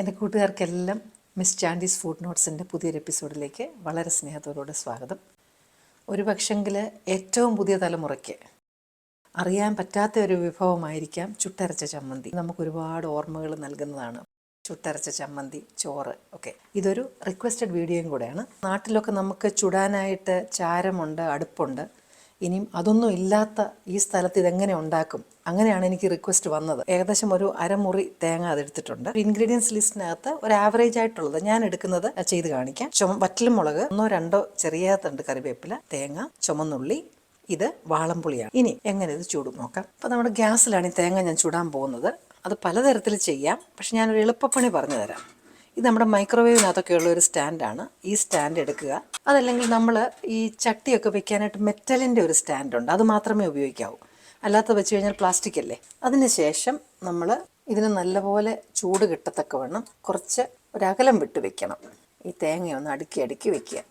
എന്റെ കൂട്ടുകാർക്കെല്ലാം miss ചാൻഡീസ് food നോട്ട്സിന്റെ പുതിയൊരു എപ്പിസോഡിലേക്ക് വളരെ സ്നേഹത്തോടുകൂടെ സ്വാഗതം. ഒരു പക്ഷെങ്കിൽ ഏറ്റവും പുതിയ തലമുറയ്ക്ക് അറിയാൻ പറ്റാത്ത ഒരു വിഭവമായിരിക്കാം ചുട്ടരച്ച ചമ്മന്തി. നമുക്ക് ഒരുപാട് ഓർമ്മകൾ നൽകുന്നതാണ് ചുട്ടരച്ച ചമ്മന്തി ചോറ് ഒക്കെ. ഇതൊരു റിക്വസ്റ്റഡ് വീഡിയോയും കൂടെയാണ്. നാട്ടിലൊക്കെ നമുക്ക് ചുടാനായിട്ട് ചാരമുണ്ട് അടുപ്പുണ്ട്. ഇനിയും അതൊന്നും ഇല്ലാത്ത ഈ സ്ഥലത്ത് ഇതെങ്ങനെ ഉണ്ടാക്കും? അങ്ങനെയാണ് എനിക്ക് റിക്വസ്റ്റ് വന്നത്. ഏകദേശം ഒരു അരമുറി തേങ്ങ അതെടുത്തിട്ടുണ്ട്. ഇൻഗ്രീഡിയൻസ് ലിസ്റ്റിനകത്ത് ഒരു ആവറേജ് ആയിട്ടുള്ളത് ഞാൻ എടുക്കുന്നത് ചെയ്ത് കാണിക്കാം. ചുമ വറ്റലും മുളക് ഒന്നോ രണ്ടോ ചെറിയ തണ്ട് കറിവേപ്പില തേങ്ങ ചുമന്നുള്ളി ഇത് വാളംപുളിയാണ്. ഇനി എങ്ങനെ ഇത് ചൂടും നോക്കാം? അപ്പോൾ നമ്മുടെ ഗ്യാസിലാണ് ഈ തേങ്ങ ഞാൻ ചൂടാൻ പോകുന്നത്. അത് പലതരത്തിൽ ചെയ്യാം. പക്ഷെ ഞാനൊരു എളുപ്പപ്പണി പറഞ്ഞു തരാം. ഇത് നമ്മുടെ മൈക്രോവേവിനകത്തൊക്കെയുള്ള ഒരു സ്റ്റാൻഡാണ് ഈ സ്റ്റാൻഡ് എടുക്കുക. അതല്ലെങ്കിൽ നമ്മൾ ഈ ചട്ടിയൊക്കെ വെക്കാനായിട്ട് മെറ്റലിന്റെ ഒരു സ്റ്റാൻഡുണ്ട്. അത് മാത്രമേ ഉപയോഗിക്കാവൂ. അല്ലാത്ത വെച്ച് കഴിഞ്ഞാൽ പ്ലാസ്റ്റിക് അല്ലേ? അതിന് ശേഷം നമ്മൾ ഇതിന് നല്ലപോലെ ചൂട് കിട്ടത്തക്കവണ്ണം കുറച്ച് ഒരകലം വിട്ട് വെക്കണം. ഈ തേങ്ങയൊന്ന് അടുക്കി അടുക്കി വെക്കുക.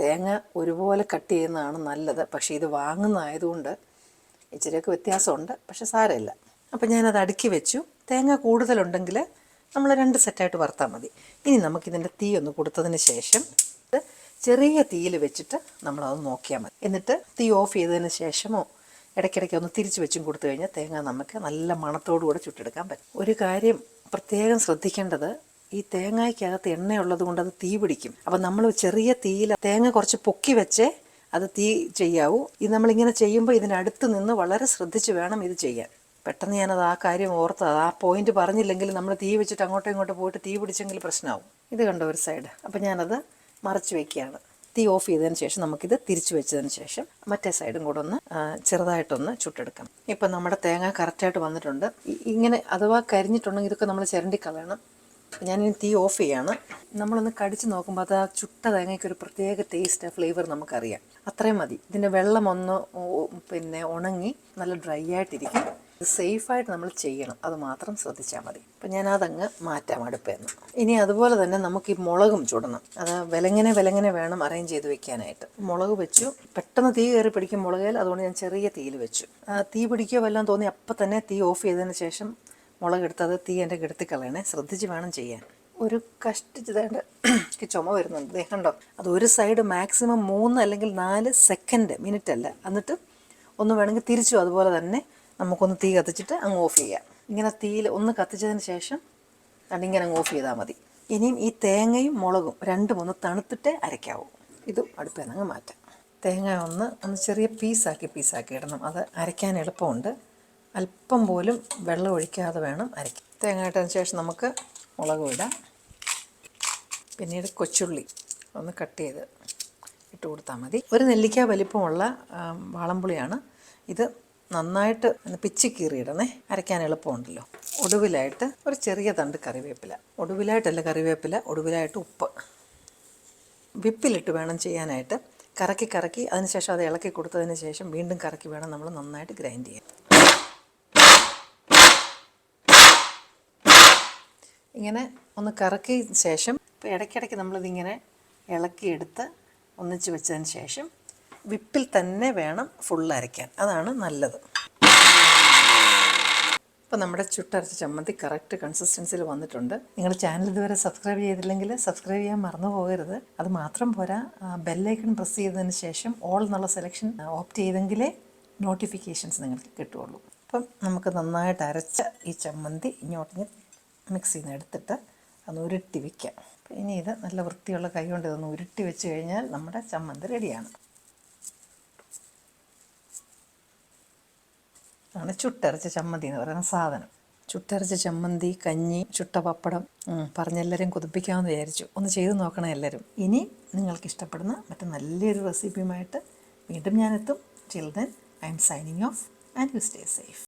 തേങ്ങ ഒരുപോലെ കട്ട് ചെയ്യുന്നതാണ് നല്ലത്. പക്ഷേ ഇത് വാങ്ങുന്നതായതുകൊണ്ട് ഇച്ചിരിയൊക്കെ വ്യത്യാസമുണ്ട്. പക്ഷെ സാരമില്ല. അപ്പം ഞാനത് അടുക്കി വെച്ചു. തേങ്ങ കൂടുതലുണ്ടെങ്കിൽ നമ്മൾ രണ്ട് സെറ്റായിട്ട് വറുത്താൽ മതി. ഇനി നമുക്കിതിന്റെ തീ ഒന്ന് കൊടുത്തതിന് ശേഷം ചെറിയ തീയിൽ വെച്ചിട്ട് നമ്മളത് നോക്കിയാൽ മതി. എന്നിട്ട് തീ ഓഫ് ചെയ്തതിന് ശേഷമോ ഇടയ്ക്കിടയ്ക്ക് ഒന്ന് തിരിച്ച് വെച്ചും കൊടുത്തു കഴിഞ്ഞാൽ തേങ്ങ നമുക്ക് നല്ല മണത്തോടുകൂടെ ചുട്ടെടുക്കാൻ പറ്റും. ഒരു കാര്യം പ്രത്യേകം ശ്രദ്ധിക്കേണ്ടത് ഈ തേങ്ങയ്ക്കകത്ത് എണ്ണയുള്ളത് കൊണ്ട് അത് തീ പിടിക്കും. അപ്പം നമ്മൾ ചെറിയ തീയിൽ തേങ്ങ കുറച്ച് പൊക്കി വെച്ചേ അത് തീ ചെയ്യാവൂ. ഇത് നമ്മളിങ്ങനെ ചെയ്യുമ്പോൾ ഇതിനടുത്ത് നിന്ന് വളരെ ശ്രദ്ധിച്ച് വേണം ഇത് ചെയ്യാൻ. പെട്ടെന്ന് ഞാനത് ആ കാര്യം ഓർത്തത്. ആ പോയിന്റ് പറഞ്ഞില്ലെങ്കിൽ നമ്മൾ തീ വെച്ചിട്ട് അങ്ങോട്ടും ഇങ്ങോട്ടും പോയിട്ട് തീ പിടിച്ചെങ്കിൽ പ്രശ്നമാവും. ഇത് കണ്ടോ ഒരു സൈഡ് അപ്പം ഞാനത് മറച്ച് വയ്ക്കുകയാണ് തീ ഓഫ് ചെയ്തതിന് ശേഷം നമുക്കിത് തിരിച്ചു വെച്ചതിന് ശേഷം മറ്റേ സൈഡും കൂടെ ഒന്ന് ചെറുതായിട്ടൊന്ന് ചുട്ടെടുക്കാം. ഇപ്പം നമ്മുടെ തേങ്ങ കറക്റ്റായിട്ട് വന്നിട്ടുണ്ട്. ഇങ്ങനെ അഥവാ കരിഞ്ഞിട്ടുണ്ടെങ്കിൽ ഇതൊക്കെ നമ്മൾ ചിരണ്ടി കളയണം. ഞാനിനി തീ ഓഫ് ചെയ്യാണ്. നമ്മളൊന്ന് കടിച്ച് നോക്കുമ്പോൾ അത് ആ ചുട്ട തേങ്ങയ്ക്ക് ഒരു പ്രത്യേക ടേസ്റ്റ് ഫ്ലേവർ നമുക്കറിയാം. അത്രയും മതി. ഇതിന്റെ വെള്ളം ഒന്ന് പിന്നെ ഉണങ്ങി നല്ല ഡ്രൈ ആയിട്ടിരിക്കും. സേഫായിട്ട് നമ്മൾ ചെയ്യണം. അത് മാത്രം ശ്രദ്ധിച്ചാൽ മതി. അപ്പം ഞാൻ അതങ്ങ് മാറ്റാം അടുപ്പേന്ന്. ഇനി അതുപോലെ തന്നെ നമുക്ക് ഈ മുളകും ചുടണം. അത് വിലങ്ങനെ വിലങ്ങനെ വേണം അറേഞ്ച് ചെയ്ത് വെക്കാനായിട്ട്. മുളക് വെച്ചു. പെട്ടെന്ന് തീ കയറി പിടിക്കും മുളകേൽ അതുകൊണ്ട് ഞാൻ ചെറിയ തീയിൽ വെച്ചു. തീ പിടിക്കുക വല്ലതും തോന്നി അപ്പം തന്നെ തീ ഓഫ് ചെയ്തതിന് ശേഷം മുളകെടുത്തത് തീ എന്റെ കെടുത്തി കളയണേ. ശ്രദ്ധിച്ച് വേണം ചെയ്യാൻ. ഒരു കഷ്ടിച്ചതായിട്ട് ചുമ വരുന്നുണ്ട്. ദേ കണ്ടോ? അത് ഒരു സൈഡ് മാക്സിമം മൂന്ന് അല്ലെങ്കിൽ നാല് സെക്കൻഡ് മിനിറ്റ് അല്ല. എന്നിട്ട് ഒന്ന് വേണമെങ്കിൽ തിരിച്ചു അതുപോലെ തന്നെ നമുക്കൊന്ന് തീ കത്തിച്ചിട്ട് അങ്ങ് ഓഫ് ചെയ്യാം. ഇങ്ങനെ തീയിൽ ഒന്ന് കത്തിച്ചതിന് ശേഷം അതിങ്ങനെ അങ്ങ് ഓഫ് ചെയ്താൽ മതി. ഇനിയും ഈ തേങ്ങയും മുളകും രണ്ടും ഒന്ന് തണുത്തിട്ടേ അരയ്ക്കാവൂ. ഇതും അടുപ്പിൽ അങ്ങ് മാറ്റാം. തേങ്ങ ഒന്ന് ഒന്ന് ചെറിയ പീസാക്കി പീസാക്കി ഇടണം. അത് അരയ്ക്കാൻ എളുപ്പമുണ്ട്. അല്പം പോലും വെള്ളം ഒഴിക്കാതെ വേണം അരയ്ക്കാൻ. തേങ്ങ ഇട്ടതിന് ശേഷം നമുക്ക് മുളക് ഇടാം. പിന്നീട് കൊച്ചുള്ളി ഒന്ന് കട്ട് ചെയ്ത് ഇട്ട് കൊടുത്താൽ മതി. ഒരു നെല്ലിക്ക വലിപ്പമുള്ള വാളംപുളിയാണ്. ഇത് നന്നായിട്ട് ഒന്ന് പിച്ചി കീറിയിടണേ. അരയ്ക്കാൻ എളുപ്പമുണ്ടല്ലോ. ഒടുവിലായിട്ട് ഒരു ചെറിയ തണ്ട് കറിവേപ്പില. ഒടുവിലായിട്ടല്ല കറിവേപ്പില ഒടുവിലായിട്ട് ഉപ്പ്. വിപ്പിലിട്ട് വേണം ചെയ്യാനായിട്ട്. കറക്കി കറക്കി അതിനുശേഷം അത് ഇളക്കി കൊടുത്തതിന് ശേഷം വീണ്ടും കറക്കി വേണം നമ്മൾ നന്നായിട്ട് ഗ്രൈൻഡ് ചെയ്യാൻ. ഇങ്ങനെ ഒന്ന് കറക്കിയ ശേഷം ഇപ്പോൾ ഇടയ്ക്കിടയ്ക്ക് നമ്മളിതിങ്ങനെ ഇളക്കിയെടുത്ത് ഒന്നിച്ച് വെച്ചതിന് ശേഷം വിപ്പിൽ തന്നെ വേണം ഫുൾ അരയ്ക്കാൻ. അതാണ് നല്ലത്. അപ്പോൾ നമ്മുടെ ചുട്ടരച്ച ചമ്മന്തി കറക്റ്റ് കൺസിസ്റ്റൻസിയിൽ വന്നിട്ടുണ്ട്. നിങ്ങൾ ചാനൽ ഇതുവരെ സബ്സ്ക്രൈബ് ചെയ്തില്ലെങ്കിൽ സബ്സ്ക്രൈബ് ചെയ്യാൻ മറന്നു പോകരുത്. അത് മാത്രം പോരാ ബെല്ലൈക്കൺ പ്രസ് ചെയ്തതിന് ശേഷം ഓൾ എന്നുള്ള സെലക്ഷൻ ഓപ്റ്റ് ചെയ്തെങ്കിലേ നോട്ടിഫിക്കേഷൻസ് നിങ്ങൾക്ക് കിട്ടുകയുള്ളൂ. അപ്പം നമുക്ക് നന്നായിട്ട് അരച്ച ഈ ചമ്മന്തി ഇങ്ങോട്ടിങ്ങ് മിക്സ് നിന്ന് എടുത്തിട്ട് അന്ന് ഉരുട്ടി വയ്ക്കാം ഇനി ഇത് നല്ല വൃത്തിയുള്ള കൈ കൊണ്ട് ഇതൊന്ന് ഉരുട്ടി വെച്ച് കഴിഞ്ഞാൽ നമ്മുടെ ചമ്മന്തി റെഡിയാണ് ആണ് ചുട്ടരച്ച ചമ്മന്തി എന്ന് പറയുന്ന സാധനം. ചുട്ടരച്ച ചമ്മന്തി കഞ്ഞി ചുട്ട പപ്പടം പറഞ്ഞെല്ലാവരും കൊതിപ്പിക്കാമെന്ന് വിചാരിച്ചു. ഒന്ന് ചെയ്ത് നോക്കണം എല്ലാവരും ഇനി നിങ്ങൾക്ക് ഇഷ്ടപ്പെടുന്ന മറ്റു നല്ലൊരു റെസിപ്പിയുമായിട്ട് വീണ്ടും ഞാനെത്തും. Children I'm signing off and you stay safe